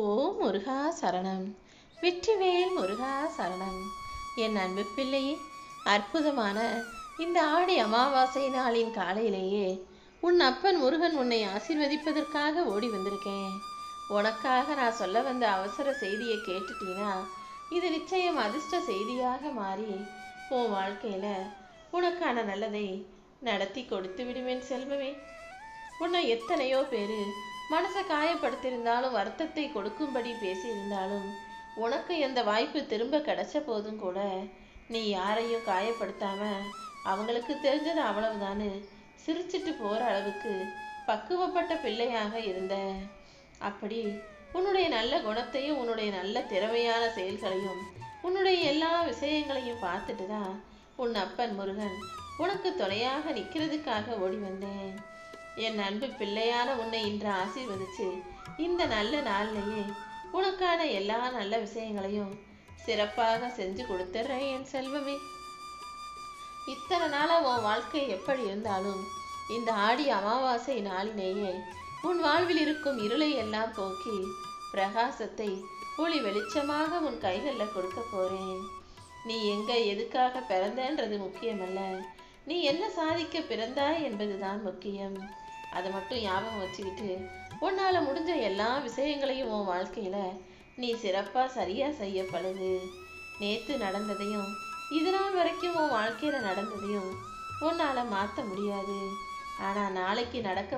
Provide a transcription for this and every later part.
ஓ முருகா சரணம். வெற்றிவேல் முருகா சரணம். என் அன்பு பிள்ளையே அற்புதமான இந்த ஆடி அமாவாசை நாளின் காலையிலேயே உன் அப்பன் முருகன் உன்னை ஆசீர்வதிப்பதற்காக ஓடி வந்திருக்கேன். உனக்காக நான் சொல்ல வந்த அவசர செய்தியை கேட்டுட்டீனா இது நிச்சயம் அதிர்ஷ்ட செய்தியாக மாறி உன் வாழ்க்கையில உனக்கான நல்லதை நடத்தி கொடுத்து விடுவேன் செல்வமே. உன்னை எத்தனையோ பேர் மனசை காயப்படுத்தியிருந்தாலும் வருத்தத்தை கொடுக்கும்படி பேசியிருந்தாலும் உனக்கு எந்த வாய்ப்பு திரும்ப கிடைச்ச போதும் கூட நீ யாரையும் காயப்படுத்தாம அவங்களுக்கு தெரிஞ்சது அவ்வளவுதான்னு சிரிச்சிட்டு போற அளவுக்கு பக்குவப்பட்ட பிள்ளையாக இருந்த. அப்படி உன்னுடைய நல்ல குணத்தையும் உன்னுடைய நல்ல திறமையான செயல்களையும் உன்னுடைய எல்லா விஷயங்களையும் பார்த்துட்டு தான் உன் அப்பன் முருகன் உனக்கு துணையாக நிற்கிறதுக்காக ஓடி வந்தேன். என் அன்பு பிள்ளையான உன்னை இன்று ஆசீர்வதிச்சு இந்த நல்ல நாள்லையே உனக்கான எல்லா நல்ல விஷயங்களையும் சிறப்பாக செஞ்சு கொடுத்துட்றேன் என் செல்வமே. இத்தனை நாளா உன் வாழ்க்கை எப்படி இருந்தாலும் இந்த ஆடி அமாவாசை நாளிலேயே உன் வாழ்வில் இருக்கும் இருளை எல்லாம் போக்கி பிரகாசத்தை ஒளி வெளிச்சமாக உன் கைகளில் கொடுக்க போறேன். நீ எங்க எதுக்காக பிறந்தன்றது முக்கியமல்ல. நீ என்ன சாதிக்க பிறந்தாய் என்பதுதான் முக்கியம். அதை மட்டும் ஞாபகம் வச்சுக்கிட்டு உன்னால் முடிஞ்ச எல்லா விஷயங்களையும் உன் வாழ்க்கையில் நீ சிறப்பாக சரியாக செய்ய பழகு நேற்று நடந்ததையும் இது நாள் வரைக்கும் உன் வாழ்க்கையில் நடந்ததையும் உன்னால் மாற்ற முடியாது. ஆனால் நாளைக்கு நடக்க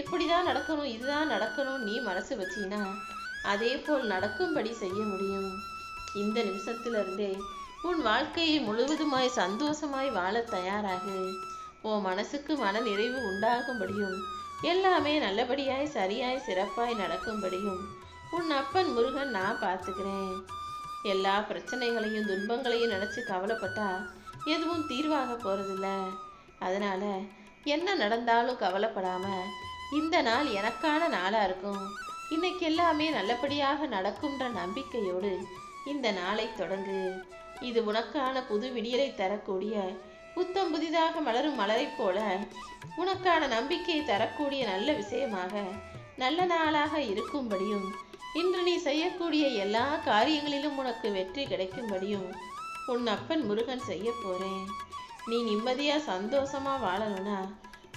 இப்படி தான் நடக்கணும் இதுதான் நடக்கணும் நீ மனசு வச்சின்னா அதே போல் நடக்கும்படி செய்ய முடியும். இந்த நிமிஷத்துல இருந்தே உன் வாழ்க்கையை முழுவதுமாய் சந்தோஷமாய் வாழ தயாராகு. உன் மனசுக்கு மன நிறைவு உண்டாகும்படியும் எல்லாமே நல்லபடியாய் சரியாய் சிறப்பாய் நடக்கும்படியும் உன் அப்பன் முருகன் நான் பார்த்துக்கிறேன். எல்லா பிரச்சனைகளையும் துன்பங்களையும் நினச்சி கவலைப்பட்டா எதுவும் தீர்வாக போகிறதில்ல அதனால் என்ன நடந்தாலும் கவலைப்படாமல் இந்த நாள் எனக்கான நாளாக இருக்கும். இன்னைக்கு எல்லாமே நல்லபடியாக நடக்கும்ன்ற நம்பிக்கையோடு இந்த நாளை தொடங்கு. இது உனக்கான புது விடியலை தரக்கூடிய புத்தம் புதிதாக மலரும் மலரைப் போல உனக்கான நம்பிக்கையை தரக்கூடிய நல்ல விஷயமாக நல்ல நாளாக இருக்கும்படியும் இன்று நீ செய்யக்கூடிய எல்லா காரியங்களிலும் உனக்கு வெற்றி கிடைக்கும்படியும் உன் அப்பன் முருகன் செய்ய போறேன். நீ நிம்மதியா சந்தோஷமா வாழணும்னா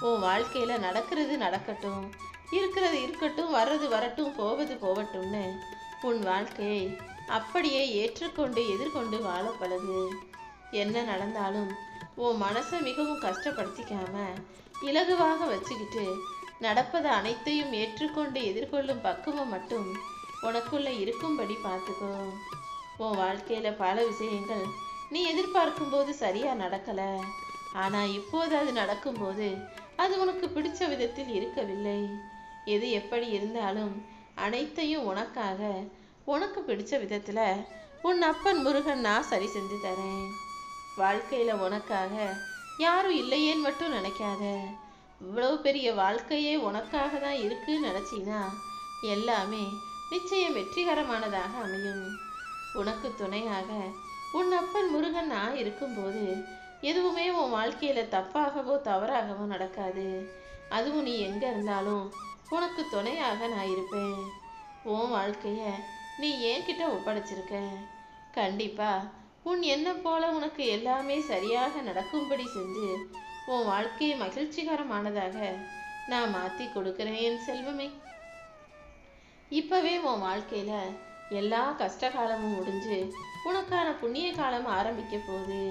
உன் வாழ்க்கையில நடக்கிறது நடக்கட்டும் இருக்கிறது இருக்கட்டும் வர்றது வரட்டும் போவது போகட்டும்னு உன் வாழ்க்கையை அப்படியே ஏற்றுக்கொண்டு எதிர்கொண்டு வாழ பழகு. என்ன நடந்தாலும் உன் மனசை மிகவும் கஷ்டப்படுத்திக்காம இலகுவாக வச்சுக்கிட்டு நடப்பது அனைத்தையும் ஏற்றுக்கொண்டு எதிர்கொள்ளும் பக்குவம் மட்டும் உனக்குள்ள இருக்கும்படி பார்த்துக்கோ. உன் வாழ்க்கையில பல விஷயங்கள் நீ எதிர்பார்க்கும் போது சரியா நடக்கல. ஆனா இப்போது அது நடக்கும்போது அது உனக்கு பிடிச்ச விதத்தில் இருக்கவில்லை. எது எப்படி இருந்தாலும் அனைத்தையும் உனக்காக உனக்கு பிடிச்ச விதத்துல உன் அப்பன் முருகன் நான் சரி செஞ்சு தரேன். வாழ்க்கையில உனக்காக யாரும் இல்லையேன்னு மட்டும் நினைக்காத. இவ்வளவு பெரிய வாழ்க்கையே உனக்காக தான் இருக்குன்னு நினைச்சீனா எல்லாமே நிச்சயம் வெற்றிகரமானதாக அமையும். உனக்கு துணையாக உன் அப்பன் முருகன் நான் இருக்கும்போது எதுவுமே உன் வாழ்க்கையில தப்பாகவோ தவறாகவோ நடக்காது. அதுவும் நீ எங்க இருந்தாலும் உனக்கு துணையாக நான் இருப்பேன். உன் வாழ்க்கைய நீ என்கிட்ட ஒப்படைச்சிருக்க. கண்டிப்பா உன் எண்ணம் போல உனக்கு எல்லாமே சரியாக நடக்கும்படி செஞ்சு உன் வாழ்க்கையை மகிழ்ச்சிகரமானதாக நான் மாத்தி கொடுக்கிறேன் என் செல்வமே. இப்பவே உன் வாழ்க்கையில எல்லா கஷ்ட காலமும் முடிஞ்சு உனக்கான புண்ணிய காலம் ஆரம்பிக்க போகுது.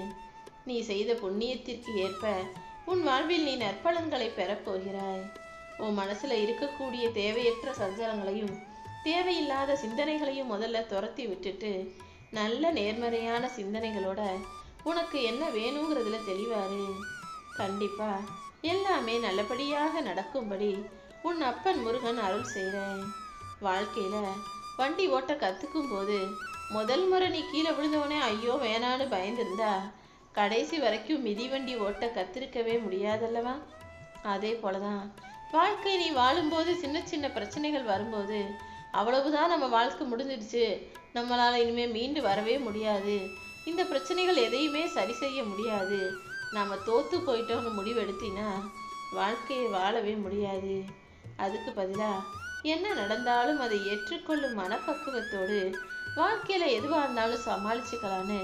நீ செய்த புண்ணியத்திற்கு ஏற்ப உன் வாழ்வில் நீ நற்பலன்களை பெறப்போகிறாய் உன் மனசுல இருக்கக்கூடிய தேவையற்ற சஞ்சலங்களையும் தேவையில்லாத சிந்தனைகளையும் முதல்ல துரத்தி விட்டுட்டு நல்ல நேர்மறையான சிந்தனைகளோட உனக்கு என்ன வேணுங்கிறதுல தெளிவாரு. கண்டிப்பா எல்லாமே நல்லபடியாக நடக்கும்படி உன் அப்பன் முருகன் அருள் செய்கிறேன் வாழ்க்கையில வண்டி ஓட்ட கத்துக்கும் போது முதல் முறை நீ கீழே விழுந்தவனே ஐயோ வேணான்னு பயந்திருந்தா கடைசி வரைக்கும் மிதிவண்டி ஓட்ட கத்திருக்கவே முடியாதல்லவா? அதே போலதான் வாழ்க்கை நீ வாழும்போது சின்ன சின்ன பிரச்சனைகள் வரும்போது அவ்வளவுதான் நம்ம வாழ்க்கை முடிஞ்சிடுச்சு. நம்மளால் இனிமேல் மீண்டு வரவே முடியாது. இந்த பிரச்சனைகள் எதையுமே சரி செய்ய முடியாது. நாம் தோற்று போயிட்டோன்னு முடிவெடுத்தினா வாழ்க்கையை வாழவே முடியாது. அதுக்கு பதிலாக என்ன நடந்தாலும் அதை ஏற்றுக்கொள்ளும் மனப்பக்குவத்தோடு வாழ்க்கையில் எதுவாக இருந்தாலும் சமாளிச்சுக்கலான்னு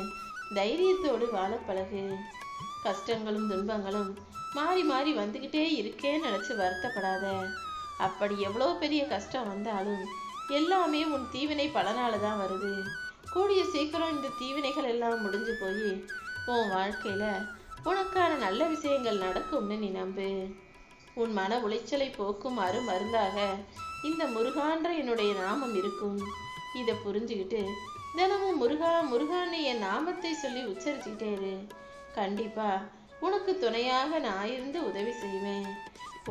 தைரியத்தோடு வாழ பழகு. கஷ்டங்களும் துன்பங்களும் மாறி மாறி வந்துக்கிட்டே இருக்கேன்னு நினச்சி வருத்தப்படாத. அப்படி எவ்வளோ பெரிய கஷ்டம் வந்தாலும் எல்லாமே உன் தீவினை பலனால தான் வருது. கூடிய சீக்கிரம் இந்த தீவினைகள் எல்லாம் முடிஞ்சு போய் உன் வாழ்க்கையில உனக்கான நல்ல விஷயங்கள் நடக்கும்னு நீ நம்பு. உன் மன உளைச்சலை போக்கும் அரு மருந்தாக இந்த முருகான்ற என்னுடைய நாமம் இருக்கும். இதை புரிஞ்சுக்கிட்டு தினமும் முருகா முருகான்னு என் நாமத்தை சொல்லி உச்சரிச்சுக்கிட்டே இரு. கண்டிப்பா உனக்கு துணையாக நான் இருந்து உதவி செய்வேன்.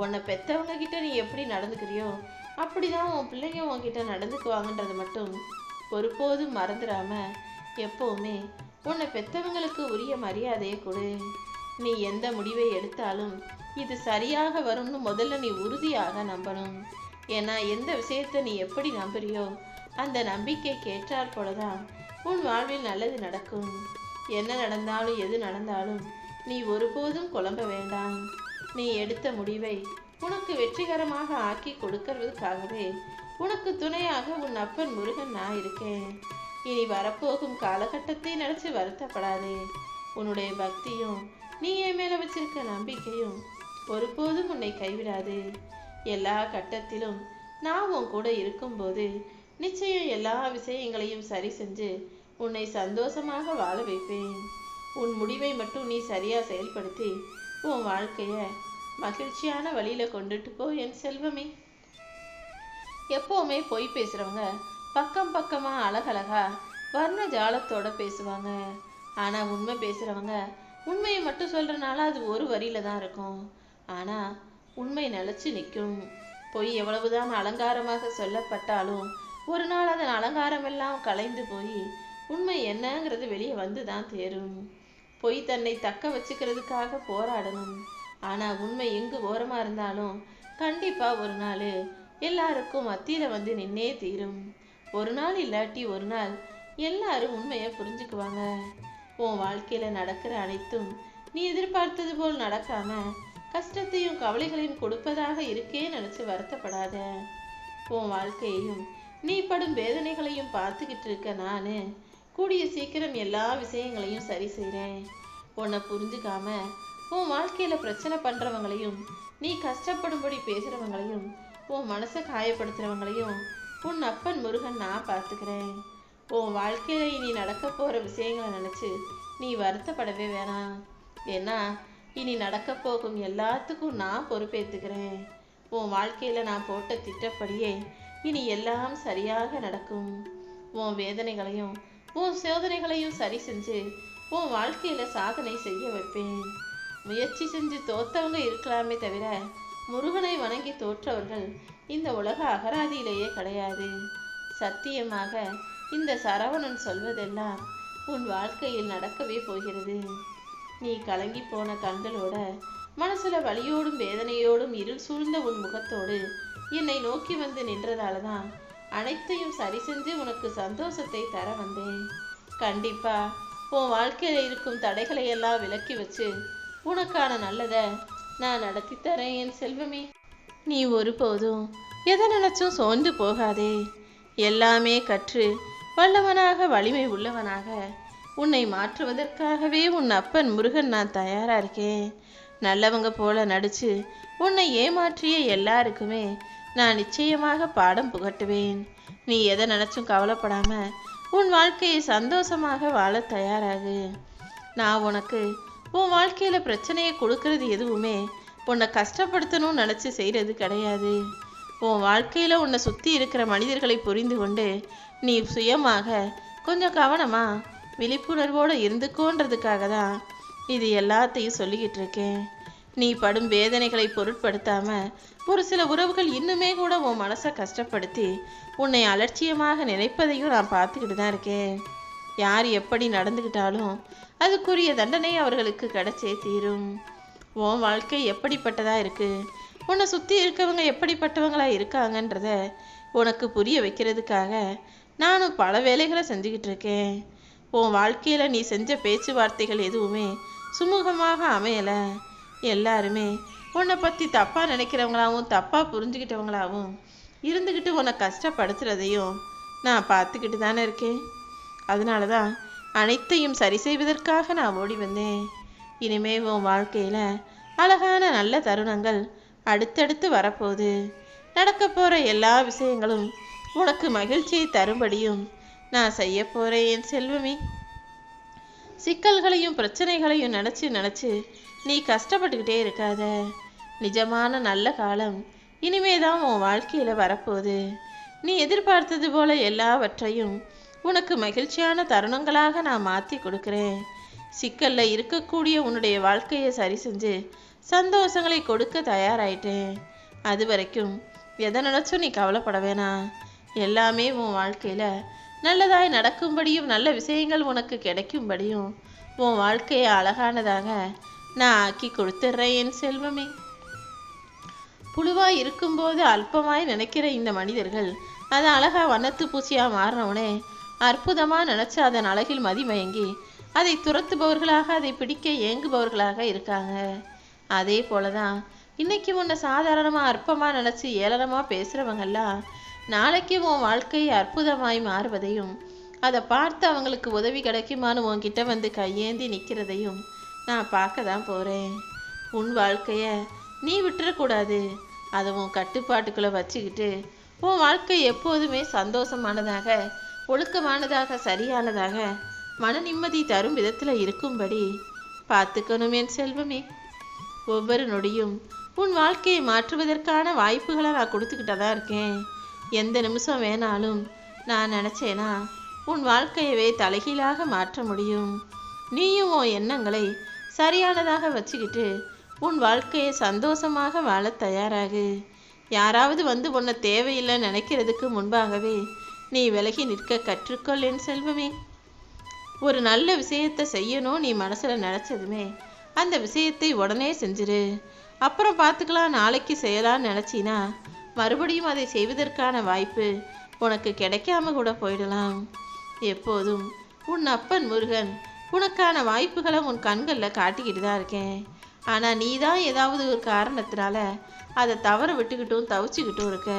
உன்னை பெத்தவங்க கிட்ட நீ எப்படி நடந்துக்கிறியோ அப்படிதான் உன் பிள்ளைங்க உன்கிட்ட நடந்துக்குவாங்கன்றது மட்டும் ஒருபோதும் மறந்துடாம எப்போவுமே உன்னை பெற்றவங்களுக்கு உரிய மரியாதையை கொடு. நீ எந்த முடிவை எடுத்தாலும் இது சரியாக வரும்னு முதல்ல நீ உறுதியாக நம்பணும். ஏன்னா எந்த விஷயத்தை நீ எப்படி நம்புறியோ அந்த நம்பிக்கை கேட்டார் போலதான் உன் வாழ்வில் நல்லது நடக்கும். என்ன நடந்தாலும் எது நடந்தாலும் நீ ஒருபோதும் குழம்ப வேண்டாம். நீ எடுத்த முடிவை உனக்கு வெற்றிகரமாக ஆக்கி கொடுக்கறதுக்காகவே உனக்கு துணையாக உன் அப்பன் முருகன் நான் இருக்கேன். இனி வரப்போகும் காலகட்டத்தை நினைச்சு வருத்தப்படாதே. உன்னுடைய பக்தியும் நீ என் மேல வச்சிருக்க நம்பிக்கையும் ஒருபோதும் உன்னை கைவிடாது. எல்லா கட்டத்திலும் நான் உன் கூட இருக்கும்போது நிச்சயம் எல்லா விஷயங்களையும் சரி செஞ்சு உன்னை சந்தோஷமாக வாழ வைப்பேன். உன் முடிவை மட்டும் நீ சரியா செயல்படுத்தி உன் வாழ்க்கைய மகிழ்ச்சியான வழியில கொண்டுட்டு போ என் செல்வமே. எப்பவுமே பொய் பேசுறவங்க பக்கம் பக்கமா அழகழகா வர்ண ஜாலத்தோட பேசுவாங்க. ஆனா உண்மை பேசுறவங்க உண்மையை மட்டும் சொல்றனால அது ஒரு வரியில தான் இருக்கும். ஆனா உண்மை நிலச்சி நிற்கும் பொய் எவ்வளவுதான் அலங்காரமாக சொல்லப்பட்டாலும் ஒரு நாள் அதன் அலங்காரம் எல்லாம் கலைந்து போய் உண்மை என்னங்கிறது வெளியே வந்து தான் தேரும். பொய் தன்னை தக்க வச்சுக்கிறதுக்காக போராடணும். ஆனா உண்மை எங்கு ஓரமா இருந்தாலும் கண்டிப்பா ஒரு நாள் எல்லாருக்கும் மத்தியில வந்து நின்னே தீரும். ஒரு நாள் இல்லாட்டி ஒரு நாள் எல்லாரும் உண்மையை புரிஞ்சுக்குவாங்க. உன் வாழ்க்கையில நடக்கிற அனைத்தும் நீ எதிர்பார்த்தது போல் நடக்காம கஷ்டத்தையும் கவலைகளையும் கொடுப்பதாக இருக்கே நினைச்சு வருத்தப்படாத. உன் வாழ்க்கையையும் நீ படும் வேதனைகளையும் பார்த்துக்கிட்டு இருக்க நானு கூடிய சீக்கிரம் எல்லா விஷயங்களையும் சரி செய்கிறேன் உன்னை புரிஞ்சுக்காம உன் வாழ்க்கையில பிரச்சனை பண்றவங்களையும் நீ கஷ்டப்படும்படி பேசுறவங்களையும் உன் மனசை காயப்படுத்துறவங்களையும் உன் அப்பன் முருகன் நான் பார்த்துக்கிறேன். உன் வாழ்க்கையில இனி நடக்க போற விஷயங்களை நினைச்சு நீ வருத்தப்படவே வேணாம். ஏன்னா இனி நடக்க போகும் எல்லாத்துக்கும் நான் பொறுப்பேற்றுக்கிறேன் உன் வாழ்க்கையில நான் போட்ட திட்டப்படியே இனி எல்லாம் சரியாக நடக்கும். உன் வேதனைகளையும் உன் சோதனைகளையும் சரி செஞ்சு உன் வாழ்க்கையில சாதனை செய்ய வைப்பேன். முயற்சி செஞ்சு தோத்தவங்க இருக்கலாமே தவிர முருகனை வணங்கி தோற்றவர்கள் இந்த உலக அகராதியிலேயே கிடையாது. சத்தியமாக இந்த சரவணன் சொல்வதெல்லாம் உன் வாழ்க்கையில் நடக்கவே போகிறது. நீ கலங்கி போன கண்களோட மனசுல வலியோடும் வேதனையோடும் இருள் சூழ்ந்த உன் முகத்தோடு என்னை நோக்கி வந்து நின்றதால தான் அனைத்தையும் சரி செஞ்சு உனக்கு சந்தோஷத்தை தர வந்தேன். கண்டிப்பா உன் வாழ்க்கையில இருக்கும் தடைகளை எல்லாம் விலக்கி வச்சு உனக்கான நல்லதை நான் நடத்தி தரேன் என் செல்வமே. நீ ஒருபோதும் எதை நினைச்சும் சோர்ந்து போகாதே. எல்லாமே கற்று வல்லவனாக வலிமை உள்ளவனாக உன்னை மாற்றுவதற்காகவே உன் அப்பன் முருகன் நான் தயாரா இருக்கேன். நல்லவங்க போல நடிச்சு உன்னை ஏமாற்றிய எல்லாருக்குமே நான் நிச்சயமாக பாடம் புகட்டுவேன். நீ எதை நினைச்சும் கவலைப்படாம உன் வாழ்க்கையை சந்தோஷமாக வாழ தயாராகு. நான் உனக்கு உன் வாழ்க்கையில் பிரச்சனையை கொடுக்கறது எதுவுமே உன்னை கஷ்டப்படுத்தணும்னு நினச்சி செய்கிறது கிடையாது. உன் வாழ்க்கையில் உன்னை சுற்றி இருக்கிற மனிதர்களை புரிந்து கொண்டு நீ சுயமாக கொஞ்சம் கவனமாக விழிப்புணர்வோடு இருந்துக்கோன்றதுக்காக தான் இது எல்லாத்தையும் சொல்லிக்கிட்டு இருக்கேன். நீ படும் வேதனைகளை பொருட்படுத்தாம ஒரு சில உறவுகள் இன்னுமே கூட உன் மனசை கஷ்டப்படுத்தி உன்னை அலட்சியமாக நினைப்பதையும் நான் பார்த்துக்கிட்டு தான் இருக்கேன். யார் எப்படி நடந்துக்கிட்டாலும் அதுக்குரிய தண்டனை அவர்களுக்கு கிடைச்சே தீரும். உன் வாழ்க்கை எப்படிப்பட்டதா இருக்கு? உன்னை சுற்றி இருக்கவங்க எப்படிப்பட்டவங்களா இருக்காங்கன்றத உனக்கு புரிய வைக்கிறதுக்காக நானும் பல வேலைகளை செஞ்சுக்கிட்டு இருக்கேன். உன் வாழ்க்கையில நீ செஞ்ச பேச்சுவார்த்தைகள் எதுவுமே சுமூகமாக அமையல. எல்லாருமே உன்னை பத்தி தப்பா நினைக்கிறவங்களாவும் தப்பா புரிஞ்சுக்கிட்டவங்களாவும் இருந்துக்கிட்டு உன்னை கஷ்டப்படுத்துறதையும் நான் பார்த்துக்கிட்டு தானே இருக்கேன். அதனால தான் அனைத்தையும் சரி செய்வதற்காக நான் ஓடி வந்தேன். இனிமே உன் வாழ்க்கையில் அழகான நல்ல தருணங்கள் அடுத்தடுத்து வரப்போகுது. நடக்க போகிற எல்லா விஷயங்களும் உனக்கு மகிழ்ச்சியை தரும்படியும் நான் செய்ய போகிறேன் என் செல்வமே. சிக்கல்களையும் பிரச்சனைகளையும் நினச்சி நினச்சி நீ கஷ்டப்பட்டுக்கிட்டே இருக்காத. நிஜமான நல்ல காலம் இனிமே தான் உன் வாழ்க்கையில் வரப்போகுது. நீ எதிர்பார்த்தது போல எல்லாவற்றையும் உனக்கு மகிழ்ச்சியான தருணங்களாக நான் மாற்றி கொடுக்குறேன். சிக்கலில் இருக்கக்கூடிய உன்னுடைய வாழ்க்கையை சரி செஞ்சு சந்தோஷங்களை கொடுக்க தயாராயிட்டேன். அது வரைக்கும் எதை நினச்சும் நீ கவலைப்பட வேணாம் எல்லாமே உன் வாழ்க்கையில் நல்லதாய் நடக்கும்படியும் நல்ல விஷயங்கள் உனக்கு கிடைக்கும்படியும் உன் வாழ்க்கையை அழகானதாக நான் ஆக்கி கொடுத்துட்றேன் என் செல்வமே. புழுவாய் இருக்கும்போது அல்பமாய் நினைக்கிற இந்த மனிதர்கள் அது அழகா வண்ணத்து பூச்சியாக மாறினவுடனே அற்புதமாக நினச்ச அதன் அழகில் மதிமயங்கி அதை துரத்துபவர்களாக அதை பிடிக்க ஏங்குபவர்களாக இருக்காங்க. அதே போலதான் இன்னைக்கு உன்னை சாதாரணமாக அற்பமாக நினச்சி ஏளனமாக பேசுகிறவங்கெல்லாம் நாளைக்கு உன் வாழ்க்கை அற்புதமாய் மாறுவதையும் அதை பார்த்து அவங்களுக்கு உதவி கிடைக்குமான்னு உன்கிட்ட வந்து கையேந்தி நிற்கிறதையும் நான் பார்க்க தான் போகிறேன் உன் வாழ்க்கையை நீ விட்டுறக்கூடாது. அதை உன் கட்டுப்பாட்டுக்குள்ளே வச்சுக்கிட்டு உன் வாழ்க்கை எப்போதுமே சந்தோஷமானதாக ஒழுக்கமானதாக சரியானதாக மன நிம்மதி தரும் விதத்தில் இருக்கும்படி பார்த்துக்கணும் என் செல்வமே. ஒவ்வொரு நொடியும் உன் வாழ்க்கையை மாற்றுவதற்கான வாய்ப்புகளை நான் கொடுத்துக்கிட்டு தான் இருக்கேன். எந்த நிமிஷம் வேணாலும் நான் நினச்சேனா உன் வாழ்க்கையவே தலைகீழாக மாற்ற முடியும். நீயும் உன் எண்ணங்களை சரியானதாக வச்சுக்கிட்டு உன் வாழ்க்கையை சந்தோஷமாக வாழ தயாராகு. யாராவது வந்து உன்னை தேவையில்லைன்னு நினைக்கிறதுக்கு முன்பாகவே நீ விலகி நிற்க கற்றுக்கொள் என் செல்வமே. ஒரு நல்ல விஷயத்தை செய்யணும் நீ மனசில் நினச்சதுமே அந்த விஷயத்தை உடனே செஞ்சிரு. அப்புறம் பார்த்துக்கலாம் நாளைக்கு செய்யலாம்னு நினச்சினா மறுபடியும் அதை செய்வதற்கான வாய்ப்பு உனக்கு கிடைக்காம கூட போயிடலாம். எப்போதும் உன் அப்பன் முருகன் உனக்கான வாய்ப்புகளை உன் கண்களில் காட்டிக்கிட்டு தான் இருக்கேன். ஆனால் நீ தான் ஏதாவது ஒரு காரணத்தினால அதை தவற விட்டுக்கிட்டும் தவிச்சுக்கிட்டும் இருக்க.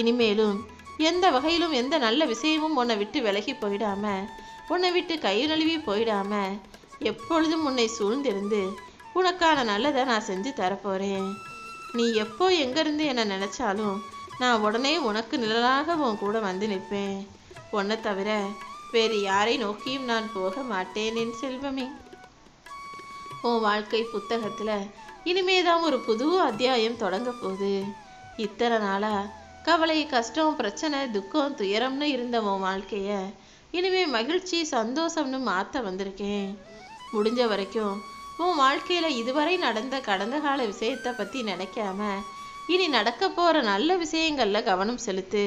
இனிமேலும் எந்த வகையிலும் எந்த நல்ல விஷயமும் உன்னை விட்டு விலகி போயிடாம உன்னை விட்டு கை நழுவி போயிடாம எப்பொழுதும் உன்னை சூழ்ந்திருந்து உனக்கான நல்லதை நான் செஞ்சு தரப்போறேன். நீ எப்போ எங்கேருந்து என்னை நினச்சாலும் நான் உடனே உனக்கு நிழலாக உன் கூட வந்து நிற்பேன். உன்னை தவிர வேறு யாரை நோக்கியும் நான் போக மாட்டேன் என் செல்வமே. உன் வாழ்க்கை புத்தகத்தில் இனிமேதான் ஒரு புது அத்தியாயம் தொடங்க போகுது. இத்தனை நாளாக கவலை கஷ்டம் பிரச்சனை துக்கம் துயரம்னு இருந்த உன் வாழ்க்கைய இனிமே மகிழ்ச்சி சந்தோஷம்னு மாற்ற வந்திருக்கேன். முடிஞ்ச வரைக்கும் உன் வாழ்க்கையில இதுவரை நடந்த கடந்த கால விஷயத்தை பத்தி நினைக்காம இனி நடக்க போற நல்ல விஷயங்கள்ல கவனம் செலுத்து.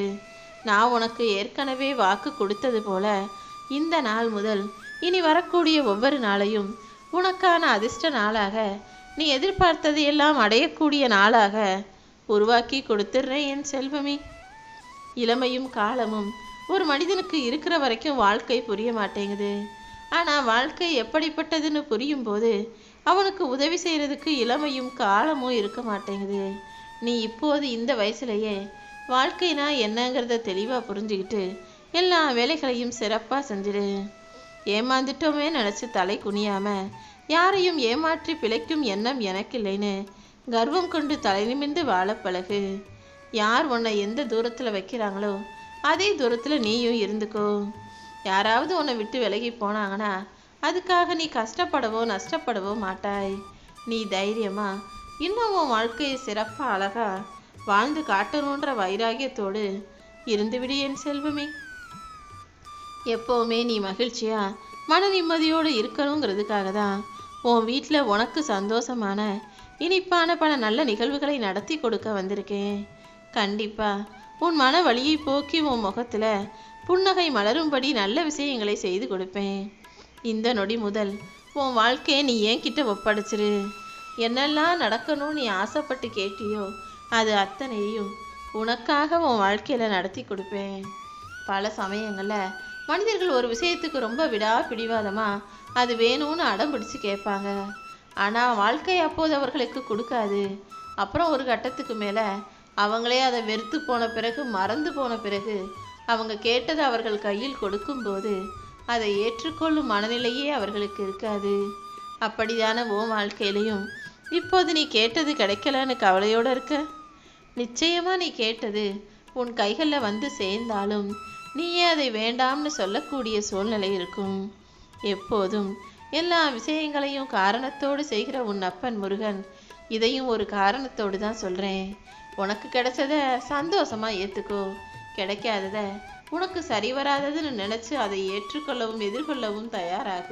நான் உனக்கு ஏற்கனவே வாக்கு கொடுத்தது போல இந்த நாள் முதல் இனி வரக்கூடிய ஒவ்வொரு நாளையும் உனக்கான அதிர்ஷ்ட நாளாக நீ எதிர்பார்த்ததையெல்லாம் அடையக்கூடிய நாளாக உருவாக்கி கொடுத்துடுறேன் என் செல்வமே. இளமையும் காலமும் ஒரு மனிதனுக்கு இருக்கிற வரைக்கும் வாழ்க்கை புரிய மாட்டேங்குது. ஆனால் வாழ்க்கை எப்படிப்பட்டதுன்னு புரியும் போது அவனுக்கு உதவி செய்கிறதுக்கு இளமையும் காலமும் இருக்க மாட்டேங்குது. நீ இப்போது இந்த வயசுலயே வாழ்க்கைனா என்னங்கிறத தெளிவாக புரிஞ்சுக்கிட்டு எல்லா வேலைகளையும் சிறப்பாக செஞ்சிடு ஏமாந்துட்டோமே நினச்சி தலை குனியாமல் யாரையும் ஏமாற்றி பிழைக்கும் எண்ணம் எனக்கு இல்லைன்னு கர்வம் கொண்டு தலை நிமிர்ந்து வாழ பழகு. யார் உன்னை எந்த தூரத்தில் வைக்கிறாங்களோ அதே தூரத்தில் நீயும் இருந்துக்கோ. யாராவது உன்னை விட்டு விலகி போனாங்கன்னா அதுக்காக நீ கஷ்டப்படவோ நஷ்டப்படவோ மாட்டாய். நீ தைரியமா இன்னும் உன் வாழ்க்கையை சிறப்பாக அழகா வாழ்ந்து காட்டணுன்ற வைராகியத்தோடு இருந்துவிடு என் செல்வமே. எப்போவுமே நீ மகிழ்ச்சியா மன நிம்மதியோடு இருக்கணுங்கிறதுக்காக தான் உன் வீட்டில் உனக்கு சந்தோஷமான இனிப்பான பல நல்ல நிகழ்வுகளை நடத்தி கொடுக்க வந்திருக்கேன். கண்டிப்பா. உன் மன வழியை போக்கி உன் முகத்துல புன்னகை மலரும்படி நல்ல விஷயங்களை செய்து கொடுப்பேன். இந்த நொடி முதல் உன் வாழ்க்கையை நீ ஏன் கிட்ட ஒப்படைச்சிரு. என்னெல்லாம் நடக்கணும்னு நீ ஆசைப்பட்டு கேட்டியோ அது அத்தனையும் உனக்காக உன் வாழ்க்கையில நடத்தி கொடுப்பேன். பல சமயங்களில் மனிதர்கள் ஒரு விஷயத்துக்கு ரொம்ப விடா பிடிவாதமா அது வேணும்னு அடம் பிடிச்சு கேட்பாங்க. ஆனால் வாழ்க்கை அப்போது அவர்களுக்கு கொடுக்காது. அப்புறம் ஒரு கட்டத்துக்கு மேலே அவங்களே அதை வெறுத்து போன பிறகு மறந்து போன பிறகு அவங்க கேட்டதை அவர்கள் கையில் கொடுக்கும்போது அதை ஏற்றுக்கொள்ளும் மனநிலையே அவர்களுக்கு இருக்காது. அப்படிதானே உன் வாழ்க்கையிலையும். இப்போது நீ கேட்டது கிடைக்கலன்னு கவலையோடு இருக்க? நிச்சயமாக நீ கேட்டது உன் கைகளில் வந்து சேர்ந்தாலும் நீயே அதை வேண்டாம்னு சொல்லக்கூடிய சூழ்நிலை இருக்கும். எப்போதும் எல்லா விஷயங்களையும் காரணத்தோடு செய்கிற உன் அப்பன் முருகன். இதையும் ஒரு காரணத்தோடு தான் சொல்கிறேன் உனக்கு கிடைச்சத சந்தோஷமா ஏற்றுக்கோ கிடைக்காதத உனக்கு சரி வராததுன்னு நினச்சி அதை ஏற்றுக்கொள்ளவும் எதிர்கொள்ளவும் தயாராகு.